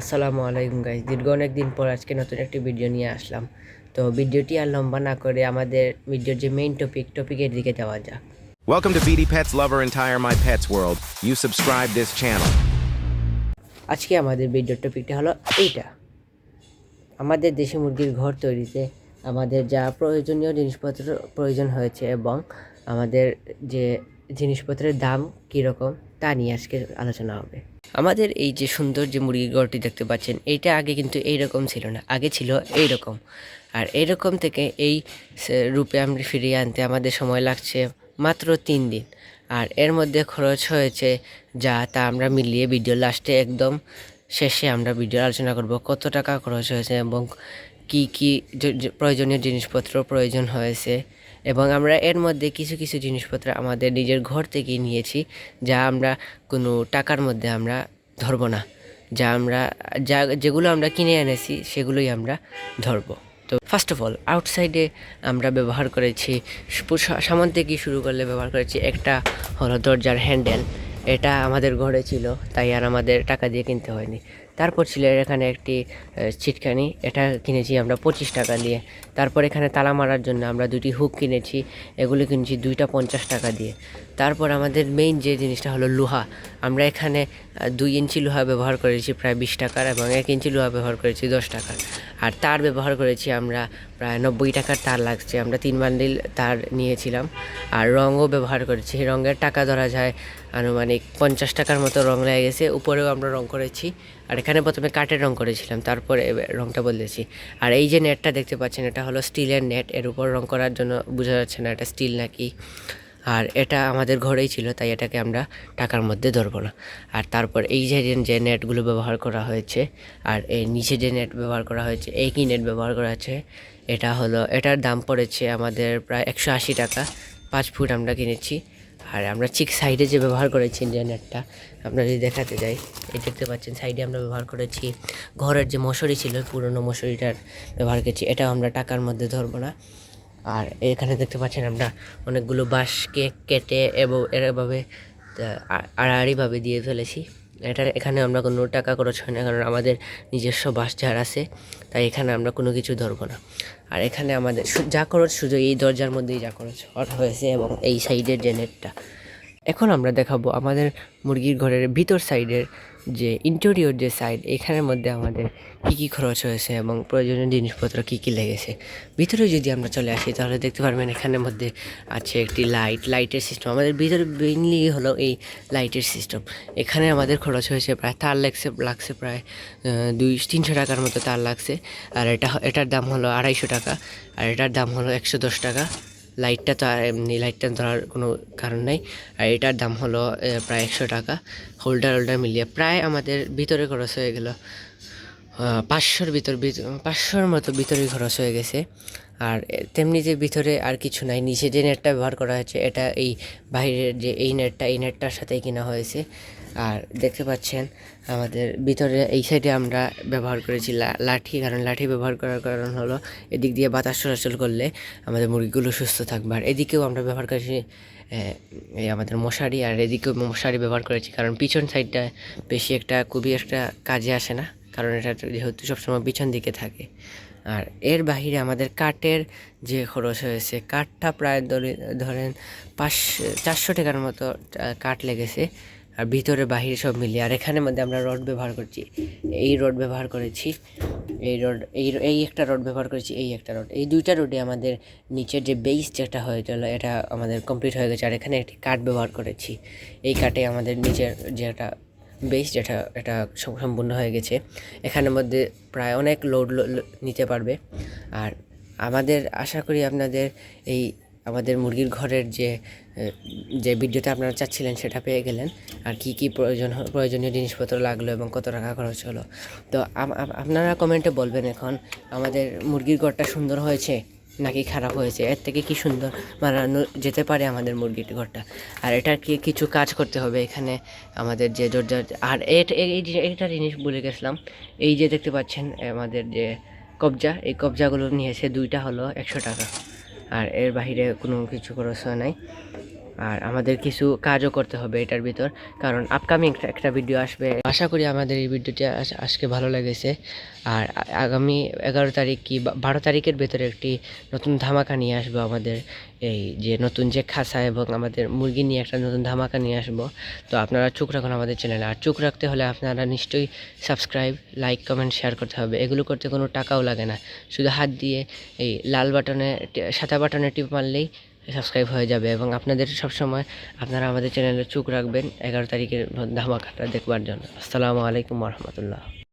আসসালামু আলাইকুম গাইজ দীর্ঘ অনেক দিন পর আজকে নতুন একটি ভিডিও নিয়ে আসলাম। তো ভিডিওটি আর লম্বা না করে আমাদের ভিডিওর যে মেইন টপিক টপিকের দিকে যাওয়া যাক। Welcome to BD Pets Lover Entire My Pets World. You subscribe this channel. আজকে আমাদের ভিডিওর টপিকটা হলো এইটা। আমাদের দেশি মুরগির ঘর তৈরিতে আমাদের যা প্রয়োজনীয় জিনিসপত্র প্রয়োজন হয়েছে এবং আমাদের যে জিনিসপত্রের দাম কীরকম তা নিয়ে আজকে আলোচনা হবে। আমাদের এই যে সুন্দর যে মুরগির ঘরটি দেখতে পাচ্ছেন এইটা আগে কিন্তু এইরকম ছিল না। আগে ছিল এইরকম। আর এইরকম থেকে এই রূপে আমরা ফিরিয়ে আনতে আমাদের সময় লাগছে মাত্র তিন দিন। আর এর মধ্যে খরচ হয়েছে যা তা আমরা মিলিয়ে ভিডিও লাস্টে একদম শেষে আমরা ভিডিও আলোচনা করব, কত টাকা খরচ হয়েছে এবং কি কি প্রয়োজনীয় জিনিসপত্র প্রয়োজন হয়েছে। এবং আমরা এর মধ্যে কিছু কিছু জিনিসপত্র আমাদের নিজের ঘর থেকেই নিয়েছি, যা আমরা কোনো টাকার মধ্যে আমরা ধরবো না। যা আমরা, যা, যেগুলো আমরা কিনে এনেছি, সেগুলোই আমরা ধরব। তো ফার্স্ট অফ অল আউটসাইডে আমরা ব্যবহার করেছি সামান থেকে শুরু করলে ব্যবহার করেছি একটা হলো দরজার হ্যান্ডেল এটা আমাদের ঘরে ছিল, তাই আর আমাদের টাকা দিয়ে কিনতে হয়নি। তারপর ছিল এখানে একটি ছিটকানি এটা কিনেছি আমরা পঁচিশ টাকা দিয়ে। তারপর এখানে তালা মারার জন্য আমরা দুটি হুক কিনেছি। এগুলো কিনেছি দুইটা পঞ্চাশ টাকা দিয়ে। তারপর আমাদের মেইন যে জিনিসটা হলো লোহা। আমরা এখানে দুই ইঞ্চি লোহা ব্যবহার করেছি, প্রায় বিশ টাকার এবং এক ইঞ্চি লোহা ব্যবহার করেছি দশ টাকার। আর তার ব্যবহার করেছি আমরা প্রায় নব্বই টাকার তার লাগছে। আমরা তিন বান্ডিল তার নিয়েছিলাম। আর রঙও ব্যবহার করেছি। রঙের টাকা ধরা যায়, আনুমানিক পঞ্চাশ টাকার মতো রং লেগে গেছে। উপরেও আমরা রং করেছি। আর এখানে প্রথমে কাঠের রং করেছিলাম, তারপরে রংটা বদলেছি। আর এই যে নেটটা দেখতে পাচ্ছেন, এটা হলো স্টিলের নেট, এর উপর রং করার জন্য বোঝা যাচ্ছে না এটা স্টিল নাকি। আর এটা আমাদের ঘরেই ছিল, তাই এটাকে আমরা টাকার মধ্যে ধরবো না। আর তারপর এই যে যে নেটগুলো ব্যবহার করা হয়েছে, আর এই নিচে যে নেট ব্যবহার করা হয়েছে একই নেট ব্যবহার করা হয়েছে, এটা হলো, এটার দাম পড়েছে আমাদের প্রায় একশো আশি টাকা। পাঁচ ফুট আমরা কিনেছি। আর আমরা ঠিক সাইডে যে ব্যবহার করেছি যে আপনারা যদি দেখাতে যাই, এই দেখতে পাচ্ছেন, সাইডে আমরা ব্যবহার করেছি, ঘরের যে মশারি ছিল, পুরনো মশারিটার ব্যবহার করেছি, এটাও আমরা টাকার মধ্যে ধরবো না। আর এখানে দেখতে পাচ্ছেন আমরা অনেকগুলো বাঁশকে কেটে এবং এরভাবে আ- আড়াআড়িভাবে দিয়ে ফেলেছি। এটা এখানে আমরা কোনো টাকা খরচ হয় না, কারণ আমাদের নিজস্ব বাস যার আছে, তাই এখানে আমরা কোনো কিছু ধরবো না। আর এখানে আমাদের যা খরচ শুধু এই দরজার মধ্যেই যা খরচ হয়েছে এবং এই সাইডের যে নেটটা। এখন আমরা দেখাবো আমাদের মুরগির ঘরের ভিতর সাইডের যে ইন্টেরিয়র যে সাইড এখানের মধ্যে আমাদের কী কী খরচ হয়েছে এবং প্রয়োজনীয় জিনিসপত্র কী কী লেগেছে। ভিতরে যদি আমরা চলে আসি, তাহলে দেখতে পারবেন এখানের মধ্যে আছে একটি লাইট লাইটের সিস্টেম আমাদের ভিতরে মেইনলি হলো এই লাইটের সিস্টেম এখানে আমাদের খরচ হয়েছে প্রায়, তার লাগছে লাগছে প্রায় দুই, তিনশো টাকার মতো তার লাগছে। আর এটা, এটার দাম হলো আড়াইশো টাকা। আর এটার দাম হলো একশো দশ টাকা। লাইটটা তো, এমনি লাইটটা ধরার কোনো কারণ নাই। আর এটার দাম হলো প্রায় একশো টাকা। হোল্ডার হোল্ডার মিলিয়ে প্রায় আমাদের ভিতরে খরচ হয়ে গেল পাঁচশোর ভিতর, ভিত- পাঁচশোর মতো ভিতরে খরচ হয়ে গেছে। আর তেমনি যে ভিতরে আর কিছু নাই, নিচে যে নেটটা ব্যবহার করা হয়েছে, এটা এই বাইরের যে এই নেটটা, এই নেটটার সাথেই কিনা হয়েছে। আর দেখতে পাচ্ছেন, আমাদের ভিতরে এই সাইডে আমরা ব্যবহার করেছি লাঠি, কারণ লাঠি ব্যবহার করার কারণ হলো এদিক দিয়ে বাতাস চলাচল করলে আমাদের মুরগিগুলো সুস্থ থাকবে। আর এদিকেও আমরা ব্যবহার করেছি এই আমাদের মশারি, আর এদিকেও মশারি ব্যবহার করেছি, কারণ পিছন সাইডটা বেশি একটা খুবই একটা কাজে আসে না, কারণ এটা যেহেতু সবসময় পিছন দিকে থাকে। আর এর বাহিরে আমাদের কাঠের যে খরচ হয়েছে, কাঠটা প্রায় ধরে- ধরেন পাঁচ, চারশো টাকার মতো কাঠ লেগেছে। আর ভিতরে বাহিরে সব মিলিয়ে, আর এখানের মধ্যে আমরা রড ব্যবহার করছি। এই রড ব্যবহার করেছি, এই রড, এই এই একটা রড ব্যবহার করেছি, এই একটা রড। এই দুইটা রোডে আমাদের নিচের যে বেস যেটা হয়েছিল এটা আমাদের কমপ্লিট হয়ে গেছে। আর এখানে একটি কাঠ ব্যবহার করেছি। এই কাঠে আমাদের নিচের যেটা বেস যেটা, এটা সম্পূর্ণ হয়ে গেছে। এখানের মধ্যে প্রায় অনেক লোড নিতে পারবে। আর আমাদের, আশা করি আপনাদের এই আমাদের মুরগির ঘরের যে যে ভিডিওটা আপনারা চাচ্ছিলেন সেটা পেয়ে গেলেন। আর কি কি প্রয়োজন প্রয়োজনীয় জিনিসপত্র লাগল এবং কত টাকা খরচ হলো। তো আপনারা কমেন্টে বলবেন এখন, আমাদের মুরগির ঘরটা সুন্দর হয়েছে? নাকি খারাপ হয়েছে? এর থেকে কি সুন্দর বানানো যেতে পারে আমাদের মুরগির ঘরটা? আর এটার কি কিছু কাজ করতে হবে এখানে আমাদের যে দরজা আর এটা জিনিস বলে গেছিলাম। এই যে দেখতে পাচ্ছেন আমাদের যে কবজা, এই কবজাগুলো নিয়েছে দুইটা হলো একশো টাকা। আর এর বাহিরে কোনো কিছু খরচ হয় নাই। আর আমাদের কিছু কাজও করতে হবে এটার ভিতর, কারণ আপকামিং একটা ভিডিও আসবে। আশা করি আমাদের এই ভিডিওটি আজ- আজকে ভালো লেগেছে। আর আগামী এগারো তারিখ কি বারো তারিখের ভেতরে একটি নতুন ধামাকা নিয়ে আসব আমাদের। এই যে নতুন যে খাসা এবং আমাদের মুরগি নিয়ে একটা নতুন ধামাকা নিয়ে আসব। তো আপনারা চোখ রাখুন আমাদের চ্যানেলে আর চোখ রাখতে হলে আপনারা নিশ্চয়ই সাবস্ক্রাইব লাইক কমেন্ট শেয়ার করতে হবে। এগুলো করতে কোনো টাকাও লাগে না। শুধু হাত দিয়ে এই লাল বাটনে সাদা বাটনে টিপ মারলেই সাবস্ক্রাইব হয়ে যাবে এবং আপনাদের সবসময় আপনারা আমাদের চ্যানেলে চোখ রাখবেন। এগারো তারিখের ধামাকাটা দেখবার জন্য। আসসালামু আলাইকুম রহমতুল্লাহ।